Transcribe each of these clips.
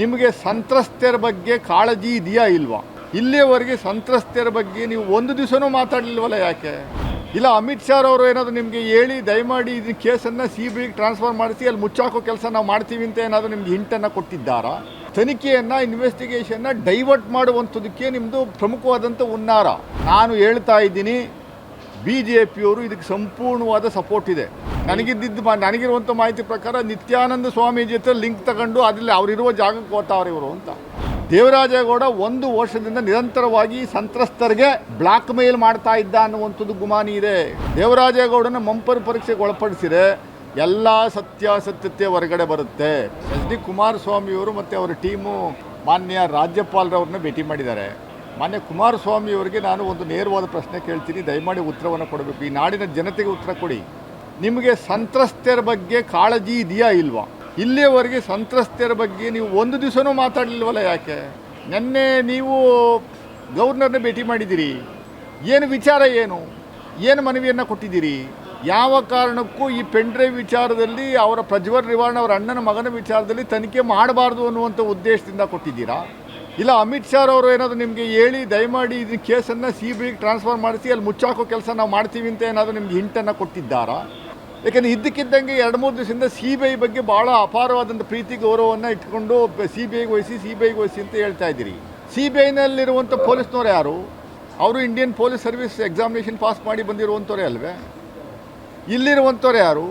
ನಿಮಗೆ ಸಂತ್ರಸ್ತರ ಬಗ್ಗೆ ಕಾಳಜಿ ಇದೆಯಾ ಇಲ್ವಾ? ಇಲ್ಲಿಯವರೆಗೆ ಸಂತ್ರಸ್ತೆಯರ ಬಗ್ಗೆ ನೀವು ಒಂದು ದಿವಸನೂ ಮಾತಾಡಲಿಲ್ವಲ್ಲ ಯಾಕೆ? ಇಲ್ಲ, ಅಮಿತ್ ಶಾ ಅವರು ಏನಾದರೂ ನಿಮಗೆ ಹೇಳಿ, ದಯಮಾಡಿ ಇದು ಕೇಸನ್ನು ಸಿ ಬಿ ಟ್ರಾನ್ಸ್ಫರ್ ಮಾಡಿಸಿ, ಅಲ್ಲಿ ಮುಚ್ಚಾಕೋ ಕೆಲಸ ನಾವು ಮಾಡ್ತೀವಿ ಅಂತ ಏನಾದರೂ ನಿಮ್ಗೆ ಹಿಂಟನ್ನು ಕೊಟ್ಟಿದ್ದಾರಾ? ತನಿಖೆಯನ್ನು ಇನ್ವೆಸ್ಟಿಗೇಷನ್ನ ಡೈವರ್ಟ್ ಮಾಡುವಂಥದಕ್ಕೆ ನಿಮ್ಮದು ಪ್ರಮುಖವಾದಂಥ ಹುನ್ನಾರ. ನಾನು ಹೇಳ್ತಾ ಇದ್ದೀನಿ ಬಿ ಜೆ ಪಿಯವರು ಇದಕ್ಕೆ ಸಂಪೂರ್ಣವಾದ ಸಪೋರ್ಟ್ ಇದೆ. ನನಗಿದ್ದಿದ್ದು ಮಾ ನನಗಿರುವಂಥ ಮಾಹಿತಿ ಪ್ರಕಾರ ನಿತ್ಯಾನಂದ ಸ್ವಾಮಿ ಜೊತೆ ಲಿಂಕ್ ತಗೊಂಡು ಅದರಲ್ಲಿ ಅವರಿರುವ ಜಾಗಕ್ಕೆ ಹೋಗ್ತಾವ್ರೆ ಇವರು ಅಂತ. ದೇವರಾಜೇಗೌಡ ಒಂದು ವರ್ಷದಿಂದ ನಿರಂತರವಾಗಿ ಸಂತ್ರಸ್ತರಿಗೆ ಬ್ಲಾಕ್ ಮೇಲ್ ಮಾಡ್ತಾ ಇದ್ದ ಅನ್ನುವಂಥದ್ದು ಗುಮಾನಿ ಇದೆ. ದೇವರಾಜೇಗೌಡನ ಮಂಪರ್ ಪರೀಕ್ಷೆಗೆ ಒಳಪಡಿಸಿದೆ ಎಲ್ಲ ಸತ್ಯಾಸತ್ಯತೆ ಹೊರಗಡೆ ಬರುತ್ತೆ. ಎಚ್ ಡಿ ಕುಮಾರಸ್ವಾಮಿಯವರು ಮತ್ತು ಅವರ ಟೀಮು ಮಾನ್ಯ ರಾಜ್ಯಪಾಲರವ್ರನ್ನ ಭೇಟಿ ಮಾಡಿದ್ದಾರೆ. ಮಾನ್ಯ ಕುಮಾರಸ್ವಾಮಿಯವರಿಗೆ ನಾನು ಒಂದು ನೇರವಾದ ಪ್ರಶ್ನೆ ಕೇಳ್ತೀನಿ. ದಯಮಾಡಿ ಉತ್ತರವನ್ನು ಕೊಡಬೇಕು. ಈ ನಾಡಿನ ಜನತೆಗೆ ಉತ್ತರ ಕೊಡಿ. ನಿಮಗೆ ಸಂತ್ರಸ್ತೆಯರ ಬಗ್ಗೆ ಕಾಳಜಿ ಇದೆಯಾ ಇಲ್ವಾ? ಇಲ್ಲಿಯವರೆಗೆ ಸಂತ್ರಸ್ತೆಯರ ಬಗ್ಗೆ ನೀವು ಒಂದು ದಿವಸನೂ ಮಾತಾಡಲಿಲ್ವಲ್ಲ ಯಾಕೆ? ನಿನ್ನೆ ನೀವು ಗವರ್ನರ್ನ ಭೇಟಿ ಮಾಡಿದ್ದೀರಿ. ಏನು ವಿಚಾರ ಏನು? ಏನು ಮನವಿಯನ್ನು ಕೊಟ್ಟಿದ್ದೀರಿ? ಯಾವ ಕಾರಣಕ್ಕೂ ಈ ಪೆಂಡ್ರೈವ್ ವಿಚಾರದಲ್ಲಿ ಅವರ ಪ್ರಜ್ವಲ್ ರಿವಾಣ್ ಅವರ ಅಣ್ಣನ ಮಗನ ವಿಚಾರದಲ್ಲಿ ತನಿಖೆ ಮಾಡಬಾರ್ದು ಅನ್ನುವಂಥ ಉದ್ದೇಶದಿಂದ ಕೊಟ್ಟಿದ್ದೀರಾ? ಇಲ್ಲ ಅಮಿತ್ ಶಾ ಅವರು ಏನಾದರೂ ನಿಮಗೆ ಹೇಳಿ ದಯಮಾಡಿ ಇದನ್ನ ಕೇಸನ್ನು ಸಿ ಬಿ ಟ್ರಾನ್ಸ್ಫರ್ ಮಾಡಿಸಿ ಅಲ್ಲಿ ಮುಚ್ಚಾಕೋ ಕೆಲಸ ನಾವು ಮಾಡ್ತೀವಿ ಅಂತ ಏನಾದರೂ ನಿಮ್ಗೆ ಹಿಂಟನ್ನು ಕೊಟ್ಟಿದ್ದಾರಾ? ಯಾಕೆಂದರೆ ಇದ್ದಕ್ಕಿದ್ದಂಗೆ ಎರಡು ಮೂರು ದಿವಸದಿಂದ ಸಿ ಬಿ ಐ ಬಗ್ಗೆ ಭಾಳ ಅಪಾರವಾದಂಥ ಪ್ರೀತಿ, ಗೌರವವನ್ನು ಇಟ್ಕೊಂಡು ಸಿ ಬಿ ಐಗೆ ವಹಿಸಿ ಸಿ ಬಿ ಐಗೆ ವಹಿಸಿ ಅಂತ ಹೇಳ್ತಾ ಇದ್ದೀರಿ. ಸಿ ಬಿ ಐನಲ್ಲಿರುವಂಥ ಪೊಲೀಸ್ನವ್ರು ಯಾರು? ಅವರು Indian police service examination pass ಮಾಡಿ ಬಂದಿರುವಂಥವ್ರೇ ಅಲ್ವೇ? ಇಲ್ಲಿರುವಂಥವ್ರು ಯಾರು?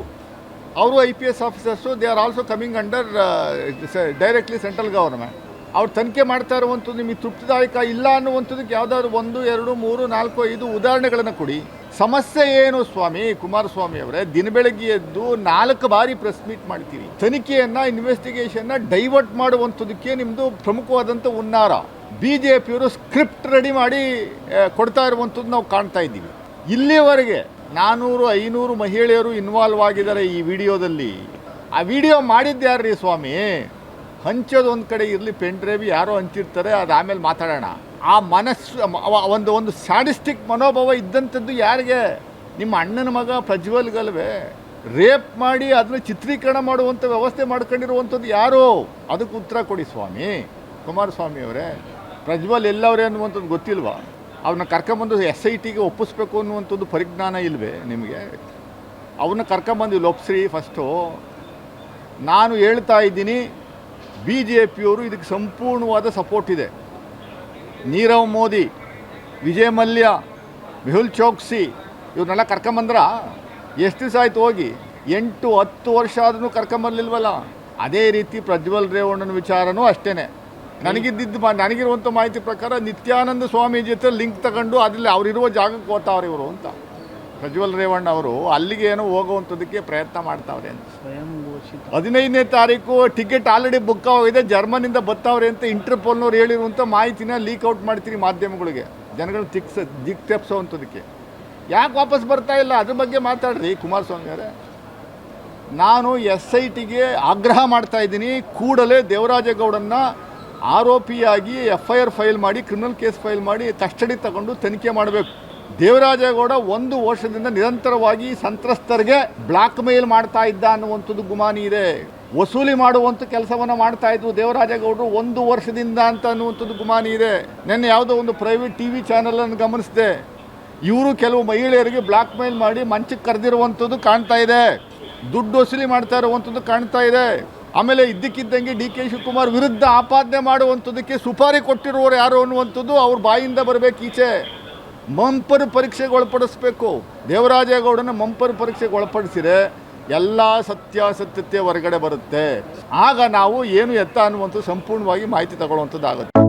ಅವರು I P S officers they are also coming under directly central government ಅವ್ರು ತನಿಖೆ ಮಾಡ್ತಾ ಇರುವಂಥದ್ದು ನಿಮಗೆ ತೃಪ್ತಿದಾಯಕ ಇಲ್ಲ ಅನ್ನುವಂಥದ್ದಕ್ಕೆ ಯಾವುದಾದ್ರು ಒಂದು, ಎರಡು, ಮೂರು, ನಾಲ್ಕು, ಐದು ಉದಾಹರಣೆಗಳನ್ನು ಕೊಡಿ. ಸಮಸ್ಯೆ ಏನು ಸ್ವಾಮಿ? ಕುಮಾರಸ್ವಾಮಿ ಅವರೇ, ದಿನ ಬೆಳಗ್ಗೆ ಎದ್ದು ನಾಲ್ಕು ಬಾರಿ ಪ್ರೆಸ್ ಮೀಟ್ ಮಾಡ್ತೀರಿ. ತನಿಖೆಯನ್ನು ಇನ್ವೆಸ್ಟಿಗೇಷನ್ನ ಡೈವರ್ಟ್ ಮಾಡುವಂಥದಕ್ಕೆ ನಿಮ್ಮದು ಪ್ರಮುಖವಾದಂಥ ಹುನ್ನಾರ. ಬಿ ಜೆ ಪಿಯವರು ಸ್ಕ್ರಿಪ್ಟ್ ರೆಡಿ ಮಾಡಿ ಕೊಡ್ತಾ ಇರುವಂಥದ್ದು ನಾವು ಕಾಣ್ತಾ ಇದ್ದೀವಿ. ಇಲ್ಲಿವರೆಗೆ ನಾನ್ನೂರು ಐನೂರು ಮಹಿಳೆಯರು ಇನ್ವಾಲ್ವ್ ಆಗಿದ್ದಾರೆ ಈ ವಿಡಿಯೋದಲ್ಲಿ. ಆ ವಿಡಿಯೋ ಮಾಡಿದ್ದ್ಯಾರ್ರೀ ಸ್ವಾಮಿ? ಹಂಚೋದು ಒಂದು ಕಡೆ ಇರಲಿ ಪೆನ್ ಡ್ರೈವ್ ಯಾರೋ ಹಂಚಿರ್ತಾರೆ ಅದು ಆಮೇಲೆ ಮಾತಾಡೋಣ. ಆ ಮನಸ್ಸು ಒಂದು ಒಂದು ಸ್ಯಾಡಿಸ್ಟಿಕ್ ಮನೋಭಾವ ಇದ್ದಂಥದ್ದು ಯಾರಿಗೆ? ನಿಮ್ಮ ಅಣ್ಣನ ಮಗ ಪ್ರಜ್ವಲ್ಗಲ್ವೇ? ರೇಪ್ ಮಾಡಿ ಅದನ್ನ ಚಿತ್ರೀಕರಣ ಮಾಡುವಂಥ ವ್ಯವಸ್ಥೆ ಮಾಡ್ಕೊಂಡಿರುವಂಥದ್ದು ಯಾರು? ಅದಕ್ಕೆ ಉತ್ತರ ಕೊಡಿ ಸ್ವಾಮಿ. ಕುಮಾರಸ್ವಾಮಿ ಅವರೇ, ಪ್ರಜ್ವಲ್ ಎಲ್ಲವ್ರೆ ಅನ್ನುವಂಥದ್ದು ಗೊತ್ತಿಲ್ವಾ? ಅವನ್ನ ಕರ್ಕೊಂಬಂದು ಎಸ್ ಐ ಟಿಗೆ ಒಪ್ಪಿಸ್ಬೇಕು ಅನ್ನುವಂಥದ್ದು ಪರಿಜ್ಞಾನ ಇಲ್ವೇ ನಿಮಗೆ? ಅವನ್ನ ಕರ್ಕೊಂಬಂದು ಲೊಪ್ಸ್ರಿ ಫಸ್ಟು, ನಾನು ಹೇಳ್ತಾ ಇದ್ದೀನಿ, ಬಿ ಜೆ ಪಿಯವರು ಇದಕ್ಕೆ ಸಂಪೂರ್ಣವಾದ ಸಪೋರ್ಟ್ ಇದೆ. ನೀರವ್ ಮೋದಿ, ವಿಜಯ್ ಮಲ್ಯ, ಮೆಹುಲ್ ಚೌಕ್ಸಿ ಇವ್ರನ್ನೆಲ್ಲ ಕರ್ಕೊಂಬಂದ್ರ ಎಷ್ಟು ದಿವಸ ಆಯ್ತು ಹೋಗಿ? ಎಂಟು, ಹತ್ತು ವರ್ಷ ಆದ್ರೂ ಕರ್ಕೊಂಬರ್ಲಿಲ್ವಲ್ಲ ಅದೇ ರೀತಿ ಪ್ರಜ್ವಲ್ ರೇವಣ್ಣನ ವಿಚಾರನೂ ಅಷ್ಟೇ ನನಗಿದ್ದಿದ್ದು ಮಾ ನನಗಿರುವಂಥ ಮಾಹಿತಿ ಪ್ರಕಾರ ನಿತ್ಯಾನಂದ ಸ್ವಾಮೀಜಿ ಹತ್ರ ಲಿಂಕ್ ತಗೊಂಡು ಅದರಲ್ಲಿ ಅವರಿರುವ ಜಾಗಕ್ಕೆ ಓದ್ತಾವ್ರಿ ಇವರು ಅಂತ. ಪ್ರಜ್ವಲ್ ರೇವಣ್ಣ ಅವರು ಅಲ್ಲಿಗೆ ಏನೋ ಹೋಗುವಂಥದ್ದಕ್ಕೆ ಪ್ರಯತ್ನ ಮಾಡ್ತಾವ್ರೆ ಅಂತ. ಹದಿನೈದನೇ ತಾರೀಕು ಟಿಕೆಟ್ ಆಲ್ರೆಡಿ ಬುಕ್ ಆಗಿದೆ. ಜರ್ಮನಿಂದ ಬರ್ತಾವ್ರೆ ಅಂತ ಇಂಟರ್ಪೋಲ್ನವ್ರು ಹೇಳಿರುವಂಥ ಮಾಹಿತಿನ ಲೀಕ್ ಔಟ್ ಮಾಡ್ತೀರಿ ಮಾಧ್ಯಮಗಳಿಗೆ. ಜನಗಳು ತಿಕ್ಸ ದಿಕ್ ತೆಪ್ಸೋವಂಥದಕ್ಕೆ ಯಾಕೆ ವಾಪಸ್ ಬರ್ತಾ ಇಲ್ಲ? ಅದ್ರ ಬಗ್ಗೆ ಮಾತಾಡ್ರಿ ಕುಮಾರಸ್ವಾಮಿ ಅವರೇ. ನಾನು ಎಸ್ ಐ ಟಿಗೆ ಆಗ್ರಹ ಮಾಡ್ತಾ ಇದ್ದೀನಿ. ಕೂಡಲೇ ದೇವರಾಜೇಗೌಡನ್ನ ಆರೋಪಿಯಾಗಿ ಎಫ್ ಐ ಆರ್ ಫೈಲ್ ಮಾಡಿ ಕ್ರಿಮಿನಲ್ ಕೇಸ್ ಫೈಲ್ ಮಾಡಿ ಕಸ್ಟಡಿ ತಗೊಂಡು ತನಿಖೆ ಮಾಡಬೇಕು. ದೇವರಾಜೇಗೌಡ ಒಂದು ವರ್ಷದಿಂದ ನಿರಂತರವಾಗಿ ಸಂತ್ರಸ್ತರಿಗೆ ಬ್ಲಾಕ್ ಮೇಲ್ ಮಾಡ್ತಾ ಇದ್ದ ಅನ್ನುವಂಥದ್ದು ಗುಮಾನಿ ಇದೆ. ವಸೂಲಿ ಮಾಡುವಂಥ ಕೆಲಸವನ್ನು ಮಾಡ್ತಾ ಇದ್ವು ದೇವರಾಜೇಗೌಡರು ಒಂದು ವರ್ಷದಿಂದ ಅಂತ ಅನ್ನುವಂಥದ್ದು ಗುಮಾನಿ ಇದೆ. ನಿನ್ನೆ ಯಾವುದೋ ಒಂದು ಪ್ರೈವೇಟ್ ಟಿ ವಿ ಚಾನಲನ್ನು ಗಮನಿಸಿದೆ. ಇವರು ಕೆಲವು ಮಹಿಳೆಯರಿಗೆ ಬ್ಲಾಕ್ ಮೇಲ್ ಮಾಡಿ ಮಂಚಕ್ಕೆ ಕರೆದಿರುವಂಥದ್ದು ಕಾಣ್ತಾ ಇದೆ. ದುಡ್ಡು ವಸೂಲಿ ಮಾಡ್ತಾ ಇರುವಂಥದ್ದು ಕಾಣ್ತಾ ಇದೆ. ಆಮೇಲೆ ಇದ್ದಕ್ಕಿದ್ದಂಗೆ ಡಿ ಕೆ ಶಿವಕುಮಾರ್ ವಿರುದ್ಧ ಆಪಾದನೆ ಮಾಡುವಂಥದ್ದಕ್ಕೆ ಸುಪಾರಿ ಕೊಟ್ಟಿರುವವರು ಯಾರು ಅನ್ನುವಂಥದ್ದು ಅವ್ರ ಬಾಯಿಂದ ಬರಬೇಕು ಈಚೆ. ಮಂಪರ್ ಪರೀಕ್ಷೆಗೆ ಒಳಪಡಿಸ್ಬೇಕು. ದೇವರಾಜೇಗೌಡನ ಮಂಪರ್ ಪರೀಕ್ಷೆಗೆ ಒಳಪಡಿಸಿದರೆ ಎಲ್ಲ ಸತ್ಯಾಸತ್ಯತೆ ಹೊರಗಡೆ ಬರುತ್ತೆ. ಆಗ ನಾವು ಏನು ಎತ್ತ ಅನ್ನುವಂಥ ಸಂಪೂರ್ಣವಾಗಿ ಮಾಹಿತಿ ತಗೊಳ್ಳುವಂಥದ್ದು ಆಗುತ್ತೆ